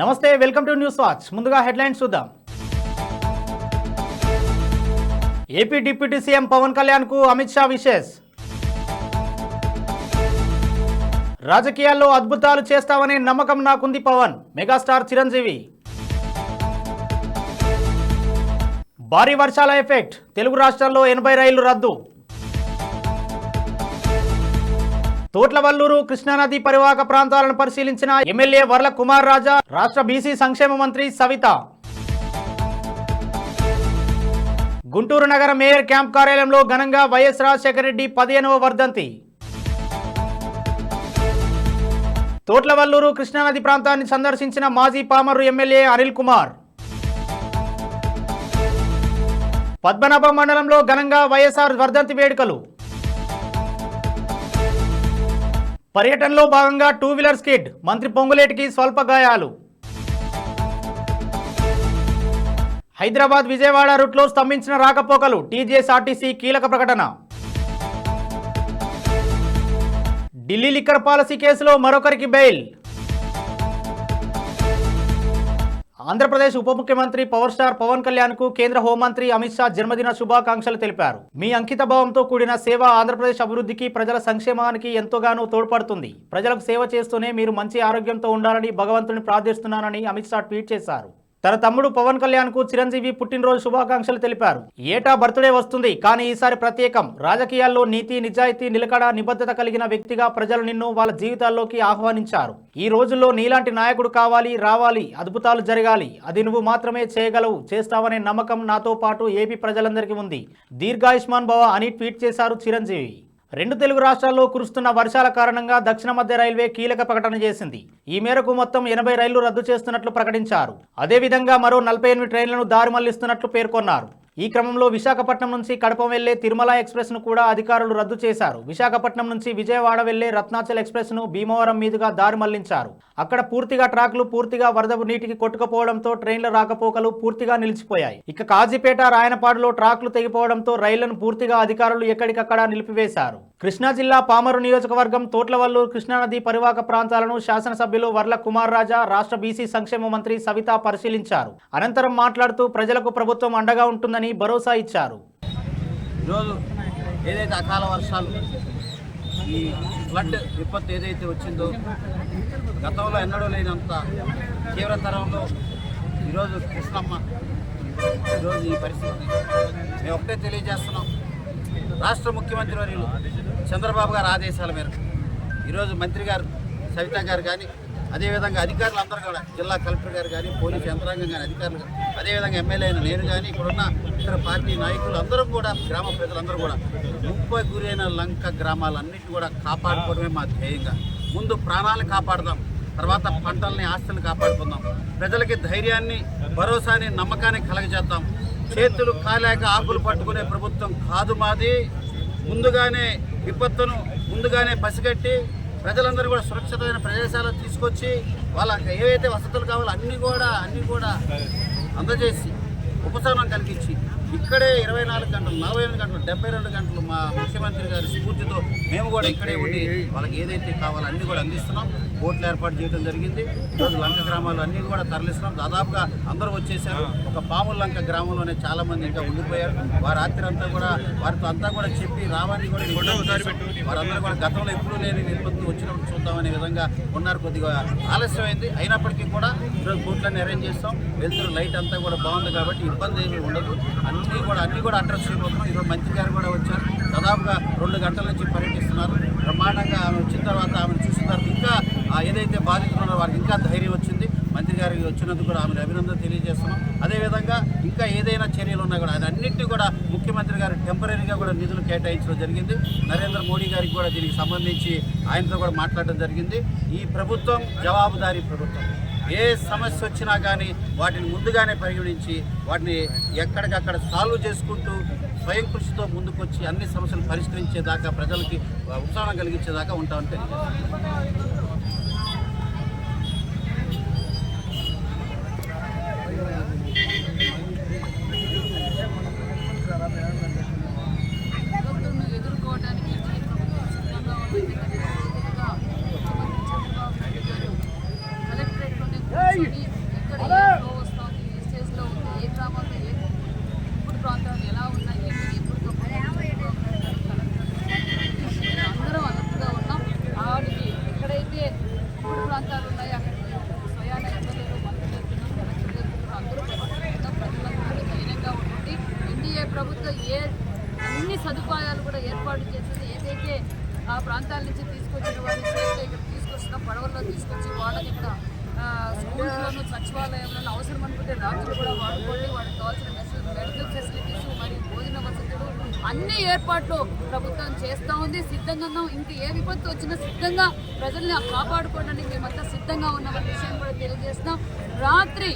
నమస్తే welcome to news watch. ముందుగా headlines చూద్దాం. ఏపీ డిప్యూటీ సీఎం పవన్ కళ్యాణ్కు అమిత్ షా విషెస్. రాజకీయాల్లో అద్భుతాలు చేస్తామనే నమ్మకం నాకుంది పవన్. మెగాస్టార్ చిరంజీవి. భారీ వర్షాల ఎఫెక్ట్. తెలుగు రాష్ట్రాల్లో ఎనభై రైళ్ళు రద్దు. తోట్లవల్లూరు కృష్ణానది పరివాహక ప్రాంతాలను పరిశీలించిన ఎమ్మెల్యే వర్ల కుమార్ రాజా రాష్ట్ర బీసీ సంక్షేమ మంత్రి సవిత. గుంటూరు నగర మేయర్ క్యాంప్ కార్యాలయంలో ఘనంగా వైఎస్ రాజశేఖర రెడ్డి పదిహేనవ వర్ధంతి. తోట్లవల్లూరు కృష్ణానది ప్రాంతాన్ని సందర్శించిన మాజీ పామరు ఎమ్మెల్యే అనిల్ కుమార్. పద్మనాభ మండలంలో ఘనంగా వైఎస్ఆర్ వర్ధంతి వేడుకలు. పర్యటనలో భాగంగా టూ వీలర్ స్కిడ్ మంత్రి పొంగులేటికి స్వల్ప గాయాలు. హైదరాబాద్ విజయవాడ రూట్లో స్తంభించిన రాకపోకలు. టీజీఎస్ఆర్టీసీ కీలక ప్రకటన. ఢిల్లీ లిక్కర్ పాలసీ కేసులో మరొకరికి బెయిల్. ఆంధ్రప్రదేశ్ ఉప ముఖ్యమంత్రి పవర్ స్టార్ పవన్ కళ్యాణ్కు కేంద్ర హోంమంత్రి అమిత్ షా జన్మదిన శుభాకాంక్షలు తెలిపారు. మీ అంకిత భావంతో కూడిన సేవ ఆంధ్రప్రదేశ్ అభివృద్ధికి ప్రజల సంక్షేమానికి ఎంతోగానో తోడ్పడుతుంది. ప్రజలకు సేవ చేస్తూనే మీరు మంచి ఆరోగ్యంతో ఉండాలని భగవంతుని ప్రార్థిస్తున్నానని అమిత్ షా ట్వీట్ చేశారు. తన తమ్ముడు పవన్ కళ్యాణ్కు చిరంజీవి పుట్టినరోజు శుభాకాంక్షలు తెలిపారు. ఏటా బర్త్డే వస్తుంది కానీ ఈసారి ప్రత్యేకం. రాజకీయాల్లో నీతి నిజాయితీ నిలకడ నిబద్ధత కలిగిన వ్యక్తిగా ప్రజలు నిన్ను వాళ్ళ జీవితాల్లోకి ఆహ్వానించారు. ఈ రోజుల్లో నీలాంటి నాయకుడు కావాలి రావాలి అద్భుతాలు జరగాలి. అది నువ్వు మాత్రమే చేయగలవు చేస్తావనే నమ్మకం నాతో పాటు ఏపీ ప్రజలందరికీ ఉంది. దీర్ఘాయుష్మాన్ భవ అని ట్వీట్ చేశారు చిరంజీవి. రెండు తెలుగు రాష్ట్రాల్లో కురుస్తున్న వర్షాల కారణంగా దక్షిణ మధ్య రైల్వే కీలక ప్రకటన చేసింది. ఈ మేరకు మొత్తం ఎనభై రైళ్ళు రద్దు చేస్తున్నట్లు ప్రకటించారు. అదేవిధంగా మరో నలభై ఎనిమిది ట్రైన్లను దారి మళ్ళిస్తున్నట్లు పేర్కొన్నారు. ఈ క్రమంలో విశాఖపట్నం నుంచి కడప వెళ్ళే తిరుమల ఎక్స్ప్రెస్ను కూడా అధికారులు రద్దు చేశారు. విశాఖపట్నం నుంచి విజయవాడ వెళ్ళే రత్నాచల్ ఎక్స్ప్రెస్ను భీమవరం మీదుగా దారి మళ్ళించారు. అక్కడ పూర్తిగా ట్రాక్లు పూర్తిగా వరద నీటికి కొట్టుకుపోవడంతో ట్రైన్ల రాకపోకలు పూర్తిగా నిలిచిపోయాయి. ఇక కాజీపేట రాయనపాడులో ట్రాక్లు తెగిపోవడంతో రైళ్ళను పూర్తిగా అధికారులు ఎక్కడికక్కడ నిలిపివేశారు. కృష్ణా జిల్లా పామరు నియోజకవర్గం తోట్లవల్లూరు కృష్ణానది పరివాహక ప్రాంతాలను శాసనసభ్యులు వర్ల కుమార్ రాజా రాష్ట్ర బీసీ సంక్షేమ మంత్రి సవిత పరిశీలించారు. అనంతరం మాట్లాడుతూ ప్రజలకు ప్రభుత్వం అండగా ఉంటుందని భరోసా ఇచ్చారు. ఏదైతే అకాల వర్షాలు ఈ ఫ్లడ్ విపత్తు ఏదైతే వచ్చిందో గతంలో ఎన్నడూ లేనంత తీవ్రతరంలో ఈరోజు కృష్ణమ్మ ఈరోజు ఈ పరిస్థితి. మేము ఒకటే తెలియజేస్తున్నాం. రాష్ట్ర ముఖ్యమంత్రి వర్యులు చంద్రబాబు గారి ఆదేశాల మేరకు. ఈరోజు మంత్రి గారు సవిత గారు కానీ అదేవిధంగా అధికారులు అందరూ కూడా జిల్లా కలెక్టర్ గారు కానీ పోలీసు యంత్రాంగం కానీ అధికారులు కానీ అదేవిధంగా ఎమ్మెల్యే అయిన నేను కానీ ఇక్కడున్న ఇతర పార్టీ నాయకులు అందరూ కూడా గ్రామ ప్రజలందరూ కూడా ముప్పై గురైన లంక గ్రామాలన్నింటినీ కూడా కాపాడుకోవడమే మా ధ్యేయంగా. ముందు ప్రాణాలు కాపాడదాం తర్వాత పంటల్ని ఆస్తులను కాపాడుకుందాం. ప్రజలకి ధైర్యాన్ని భరోసాని నమ్మకాన్ని కలగజేద్దాం. చేతులు కాలేక ఆకులు పట్టుకునే ప్రభుత్వం కాదు మాది. ముందుగానే విపత్తును ముందుగానే పసిగట్టి ప్రజలందరూ కూడా సురక్షితమైన ప్రదేశాలకు తీసుకొచ్చి వాళ్ళకి ఏవైతే వసతులు కావాలో అన్నీ కూడా అన్నీ కూడా అందజేసి ఉపశమనం కలిగించి ఇక్కడే ఇరవై నాలుగు గంటలు నలభై ఎనిమిది గంటలు డెబ్బై రెండు గంటలు మా ముఖ్యమంత్రి గారి స్ఫూర్తితో మేము కూడా ఇక్కడే ఉండి వాళ్ళకి ఏదైతే కావాలో అన్నీ కూడా అందిస్తున్నాం. బోట్లు ఏర్పాటు చేయడం జరిగింది. ఈరోజు లంక గ్రామాలు అన్నీ కూడా తరలిస్తున్నాం. దాదాపుగా అందరూ వచ్చేసారు. ఒక పాముల లంక గ్రామంలోనే చాలా మంది ఇంకా ఉండిపోయారు. వారి రాత్రి అంతా కూడా వారితో అంతా కూడా చెప్పి రావాలని కూడా వారందరూ కూడా గతంలో ఎప్పుడూ లేని విపత్తు వచ్చినప్పుడు చూద్దామనే విధంగా ఉన్నారు. కొద్దిగా ఆలస్యమైంది. అయినప్పటికీ కూడా ఈరోజు బోట్లన్నీ అరేంజ్ చేస్తాం. వెళ్తున్న లైట్ అంతా కూడా బాగుంది కాబట్టి ఇబ్బంది ఏమీ ఉండదు. అన్నీ కూడా అన్నీ కూడా అడ్రస్ చేయబోతున్నాం ఈరోజు మంత్రి గారు కూడా వచ్చారు. దాదాపుగా రెండు గంటల నుంచి పర్యటిస్తున్నారు. బ్రహ్మాండంగా ఆమె వచ్చిన తర్వాత ఆమెను చూసిన తర్వాత ఇంకా ఏదైతే బాధితులు ఉన్నారో వారికి ఇంకా ధైర్యం వచ్చింది. మంత్రి గారికి వచ్చినందుకు కూడా ఆమెను అభినందన తెలియజేస్తున్నాం. అదేవిధంగా ఇంకా ఏదైనా చర్యలు ఉన్నా కూడా అన్నింటినీ కూడా ముఖ్యమంత్రి గారు టెంపరీగా కూడా నిధులు కేటాయించడం జరిగింది. నరేంద్ర మోడీ గారికి కూడా దీనికి సంబంధించి ఆయనతో కూడా మాట్లాడడం జరిగింది. ఈ ప్రభుత్వం జవాబుదారీ ప్రభుత్వం. ఏ సమస్య వచ్చినా కానీ వాటిని ముందుగానే పరిగణించి వాటిని ఎక్కడికక్కడ సాల్వ్ చేసుకుంటూ స్వయం కృషితో ముందుకొచ్చి అన్ని సమస్యలు పరిష్కరించేదాకా ప్రజలకి ఉత్సాహం కలిగించేదాకా ఉంటామని తెలియజేస్తాను ఏ అన్ని సదుపాయాలు కూడా ఏర్పాటు చేసింది. ఏదైతే ఆ ప్రాంతాల నుంచి తీసుకొచ్చిన వారిని ఇక్కడ తీసుకొచ్చిన పడవల్లో తీసుకొచ్చి వాళ్ళని ఇక్కడ స్కూల్లోనూ సచివాలయంలో అవసరం అనుకుంటే రాత్రులు కూడా వాడుకోండి. వాళ్ళకి కావాల్సిన మెడికల్ ఫెసిలిటీస్ మరియు భోజన వసతులు అన్ని ఏర్పాట్లు ప్రభుత్వం చేస్తూ ఉంది. సిద్ధంగా ఉన్నాం. ఇంక ఏ విపత్తు వచ్చినా సిద్ధంగా ప్రజల్ని కాపాడుకోవడానికి మేమంతా సిద్ధంగా ఉన్నామనే విషయం కూడా తెలియజేస్తున్నాం. రాత్రి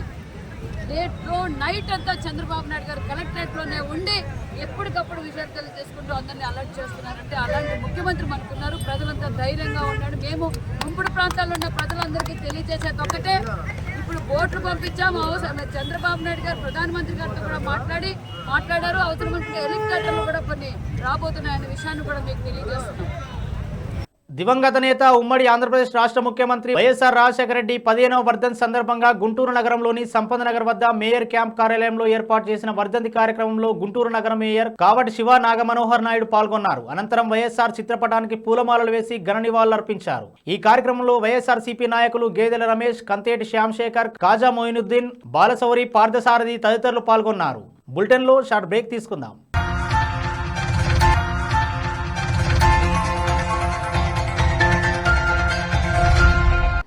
డేట్లో నైట్ అంతా చంద్రబాబు నాయుడు గారు కలెక్టరేట్లోనే ఉండి ఎప్పటికప్పుడు విషయాలు తెలియజేసుకుంటూ అందరినీ అలర్ట్ చేస్తున్నారంటే అలాంటి ముఖ్యమంత్రి మనకున్నారు. ప్రజలంతా ధైర్యంగా ఉన్నాడు మేము ముంపుడు ప్రాంతాల్లో ఉన్న ప్రజలందరికీ తెలియజేసేది ఒకటే ఇప్పుడు ఓట్లు పంపించాము. అవసరం చంద్రబాబు నాయుడు గారు ప్రధానమంత్రి గారితో కూడా మాట్లాడి మాట్లాడారు. అవసరం అనుకుంటే హెలికాప్టర్లు కూడా కొన్ని రాబోతున్నాయనే విషయాన్ని కూడా మీకు తెలియజేస్తున్నాం. దివంగత నేత ఉమ్మడి ఆంధ్రప్రదేశ్ రాష్ట్ర ముఖ్యమంత్రి వైఎస్ఆర్ రాజశేఖర రెడ్డి పదిహేనవ వర్ధంతి సందర్భంగా గుంటూరు నగరంలోని సంపద నగర్ వద్ద మేయర్ క్యాంప్ కార్యాలయంలో ఏర్పాటు చేసిన వర్ధంతి కార్యక్రమంలో గుంటూరు నగర మేయర్ కావటి శివ నాగమనోహర్ నాయుడు పాల్గొన్నారు. అనంతరం వైఎస్ఆర్ చిత్రపటానికి పూలమాలలు వేసి ఘన నివాళులర్పించారు. ఈ కార్యక్రమంలో వైఎస్ఆర్ సిపి నాయకులు గేదెల రమేష్ కంతేటి శ్యాంశేఖర్ కాజా మొయినుద్దీన్ బాలసౌరి పార్థసారథి తదితరులు పాల్గొన్నారు. బులెటిన్లో షార్ట్ బ్రేక్ తీసుకుందాం.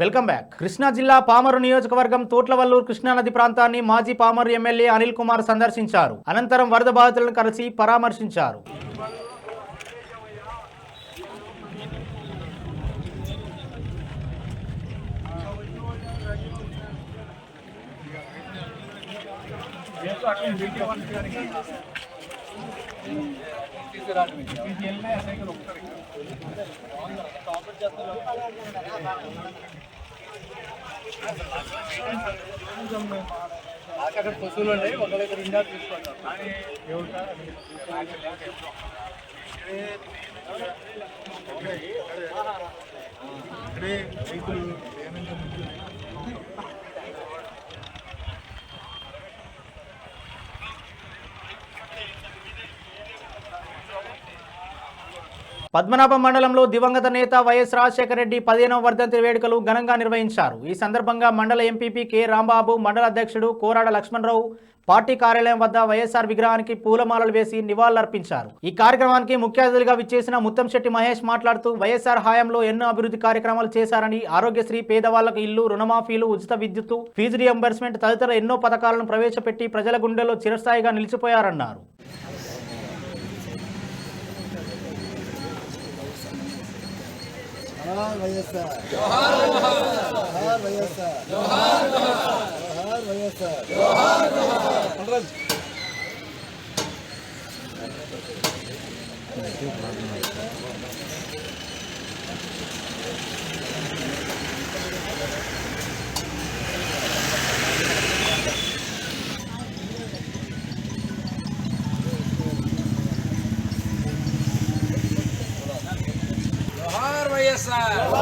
Welcome back. కృష్ణా జిల్లా పామరు నియోజకవర్గం తోట్లవల్లూరు కృష్ణానది ప్రాంతాన్ని మాజీ పామరు ఎమ్మెల్యే అనిల్ కుమార్ సందర్శించారు. అనంతరం వరద బాధితులను కలిసి పరామర్శించారు. అక్కడ పశువులు ఉన్నాయి ఒక దగ్గర ఇండా తీసుకుంటాం కానీ రైతులు ఏమైనా పద్మనాభం మండలంలో దివంగత నేత వైఎస్ రాజశేఖర రెడ్డి పదిహేనవ వర్ధంతి వేడుకలు ఘనంగా నిర్వహించారు. ఈ సందర్భంగా మండల ఎంపీపీ కె రాంబాబు మండల అధ్యక్షుడు కోరాడ లక్ష్మణరావు పార్టీ కార్యాలయం వద్ద వైఎస్ఆర్ విగ్రహానికి పూలమాలలు వేసి నివాళులర్పించారు. ఈ కార్యక్రమానికి ముఖ్య అతిథిగా విచ్చేసిన ముత్తంశెట్టి మహేష్ మాట్లాడుతూ వైఎస్ఆర్ హయాంలో ఎన్నో అభివృద్ధి కార్యక్రమాలు చేశారని ఆరోగ్యశ్రీ పేదవాళ్ళకు ఇల్లు రుణమాఫీలు ఉచిత విద్యుత్తు ఫీజు రియంబర్స్మెంట్ తదితర ఎన్నో పథకాలను ప్రవేశపెట్టి ప్రజల గుండెల్లో చిరస్థాయిగా నిలిచిపోయారన్నారు. జోహార్ వైఎస్ఆర్ జోహార్ వైఎస్ఆర్ జోహార్ వైఎస్ఆర్ జోహార్ Yeah.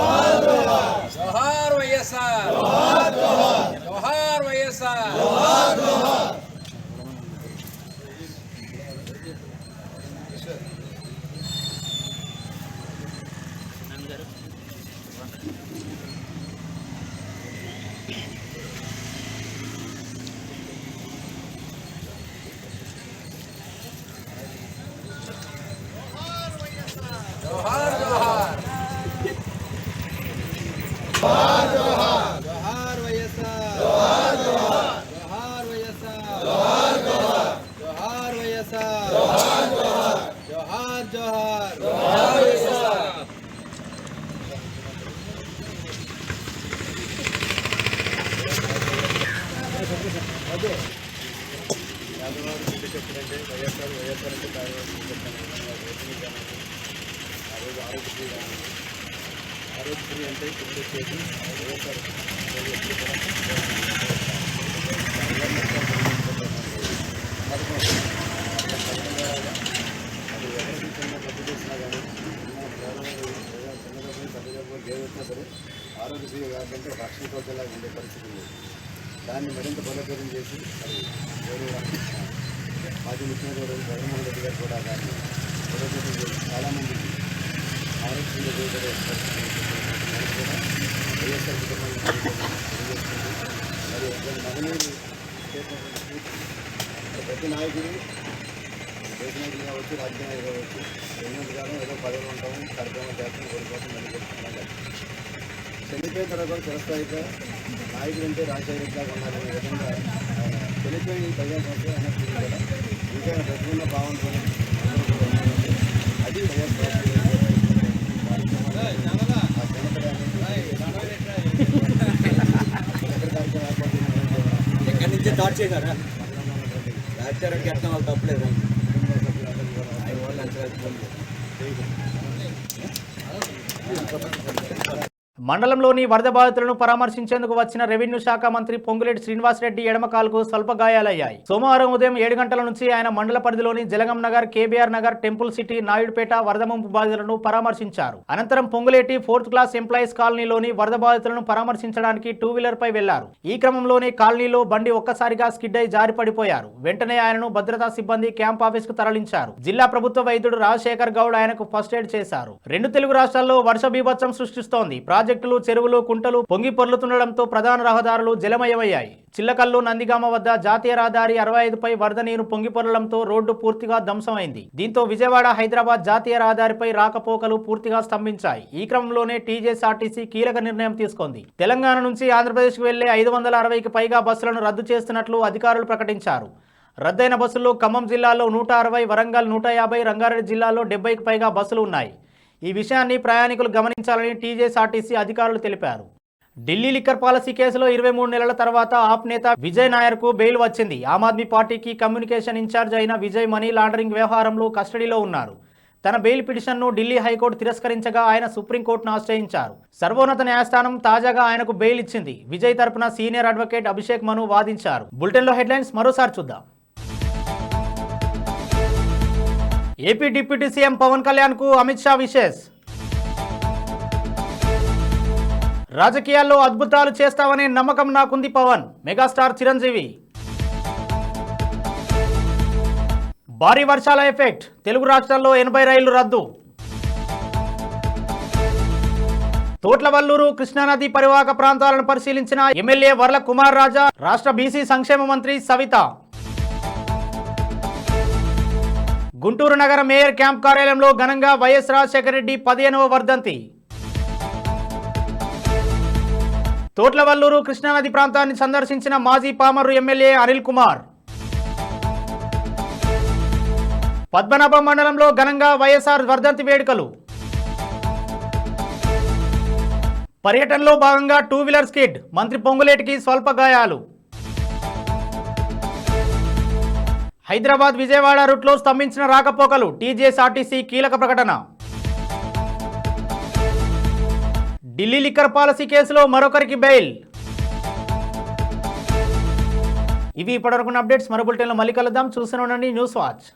ఆరోగ్యశ్రీ అంటే ఇప్పుడు చేసి వైఎస్ఆర్ అది ఎవరికి చిన్న తప్పు చేసినా కానీ ఏదైనా సరే ఆరోగ్యశ్రీ కాకుండా రక్షణ కోసేలా ఉండే పరిస్థితి లేదు దాన్ని మరింత బలోపేతం చేసి మరి వేరే మాజీ ముఖ్యమంత్రి జగన్మోహన్ రెడ్డి గారు కూడా దాన్ని బలోపేతం చేసి చాలామంది ఆరోగ్యంగా కూడా వైఎస్ఆర్ కుటుంబాన్ని మరి ఒక మహనీయులు చేసినటువంటి ప్రతి నాయకుడు దేశ నాయకులు కావచ్చు రాజ్య నాయకులు కావచ్చు ఎన్నోటి కాలం ఏదో పదవులు ఉంటాము కార్యక్రమం చేస్తాం కోరుకోవడం మళ్ళీ చనిపోయిన తర్వాత చిరస్థాయిగా నాయకుడు అంటే రాజశేఖర రెడ్డి లాగా ఉండాలనే విధంగా ఆయన చనిపోయిన ఈ ఇంకా ఆయన భావంతో అది ఎక్కడి నుంచి స్టార్ట్ చేశారా? రాజారెడ్డి అర్థం వాళ్ళు తప్పలేదు ఆయన వాళ్ళు అంచనా మండలంలోని వరద బాధితులను పరామర్శించేందుకు వచ్చిన రెవెన్యూ శాఖ మంత్రి పొంగులేటి శ్రీనివాసరెడ్డి ఎడమకాలకు స్వల్ప గాయాలయ్యాయి సోమవారం ఉదయం ఏడు గంటల నుంచి ఆయన మండల పరిధిలోని Jalagam Nagar KBR Nagar temple city Naidupeta వరద ముంపు బాధితులను పరామర్శించారు. అనంతరం పొంగులేటి ఫోర్త్ క్లాస్ ఎంప్లాయీస్ కాలనీలోని వరద బాధితులను పరామర్శించడానికి టూ వీలర్ పై వెళ్ళారు. ఈ క్రమంలోనే కాలనీలో బండి ఒక్కసారిగా స్కిడ్ అయి జారిపడిపోయారు వెంటనే ఆయనను భద్రతా సిబ్బంది క్యాంప్ ఆఫీస్కు తరలించారు. జిల్లా ప్రభుత్వ వైద్యుడు రాజశేఖర్ గౌడ్ ఆయనకు ఫస్ట్ ఎయిడ్ చేశారు. రెండు తెలుగు రాష్ట్రాల్లో వర్ష బీభత్సం సృష్టిస్తోంది. ప్రాజెక్టులు చెరువులు కుంటలు పొంగి పొర్లుతుండడంతో ప్రధాన రహదారులు జలమయమయ్యాయి. చిల్లకల్లు నందిగామ వద్ద జాతీయ రహదారి అరవై ఐదుపై వరద నీరు పొంగి రోడ్డు పూర్తిగా ధ్వంసమైంది. దీంతో విజయవాడ హైదరాబాద్ జాతీయ రహదారిపై రాకపోకలు పూర్తిగా స్తంభించాయి. ఈ క్రమంలోనే టీజేఎస్ఆర్టీసీ కీలక నిర్ణయం తీసుకుంది. తెలంగాణ నుంచి ఆంధ్రప్రదేశ్కు వెళ్ళే ఐదు వందల అరవైకి పైగా బస్సులను రద్దు చేస్తున్నట్లు అధికారులు ప్రకటించారు. రద్దయిన బస్సుల్లో ఖమ్మం జిల్లాలో నూట అరవై వరంగల్ నూట యాభై రంగారెడ్డి జిల్లాలో డెబ్బైకి పైగా బస్సులు ఉన్నాయి. ఈ విషయాన్ని ప్రయాణికులు గమనించాలని టీజేఎస్ఆర్టీసీ అధికారులు తెలిపారు. ఢిల్లీ లిక్కర్ పాలసీ కేసులో ఇరవై మూడు నెలల తర్వాత ఆప్ నేత విజయ్ నాయర్కు బెయిల్ వచ్చింది. ఆమ్ ఆద్మీ పార్టీకి కమ్యూనికేషన్ ఇన్ఛార్జ్ అయిన విజయ్ మనీ లాండరింగ్ వ్యవహారంలో కస్టడీలో ఉన్నారు. తన బెయిల్ పిటిషన్ను ఢిల్లీ హైకోర్టు తిరస్కరించగా ఆయన సుప్రీంకోర్టును ఆశ్రయించారు. సర్వోన్నత న్యాయస్థానం తాజాగా ఆయనకు బెయిల్ ఇచ్చింది. విజయ్ తరపున సీనియర్ అడ్వకేట్ అభిషేక్ మను వాదించారు. బులెటిన్లో హెడ్లైన్స్ మరోసారి చూద్దాం. ఏపీ డిప్యూటీ సీఎం పవన్ కళ్యాణ్కు అమిత్ షా విషెస్. రాజకీయాల్లో అద్భుతాలు చేస్తావనే నమ్మకం నాకుంది పవన్. మెగాస్టార్ చిరంజీవి. భారీ వర్షాల ఎఫెక్ట్. తెలుగు రాష్ట్రాల్లో ఎనభై రైళ్ళు రద్దు. తోట్లవల్లూరు కృష్ణానది పరివాహక ప్రాంతాలను పరిశీలించిన ఎమ్మెల్యే వర్ల కుమార్ రాజా రాష్ట్ర బీసీ సంక్షేమ మంత్రి సవిత. గుంటూరు నగర మేయర్ క్యాంప్ కార్యాలయంలో ఘనంగా వైఎస్ రాజశేఖర రెడ్డి పదిహేనవ వర్ధంతి. తోట్లవల్లూరు కృష్ణానది ప్రాంతాన్ని సందర్శించిన మాజీ పామరు ఎమ్మెల్యే అనిల్ కుమార్. పద్మనాభం మండలంలో ఘనంగా వైఎస్ఆర్ వర్ధంతి వేడుకలు. పర్యటనలో భాగంగా టూ వీలర్ స్కిడ్ మంత్రి పొంగులేటికి స్వల్ప గాయాలు. హైదరాబాద్ విజయవాడ రూట్లో స్తంభించిన రాకపోకలు టీజేఎస్ఆర్టీసీ కీలక ప్రకటన. ఢిల్లీ లిక్కర్ పాలసీ కేసులో మరొకరికి బెయిల్. ఇవి ఇప్పటివరకు అప్డేట్స్. మరో బులెటిన్లో మళ్ళీ కలుద్దాం. చూస్తూనే ఉండండి న్యూస్ వాచ్.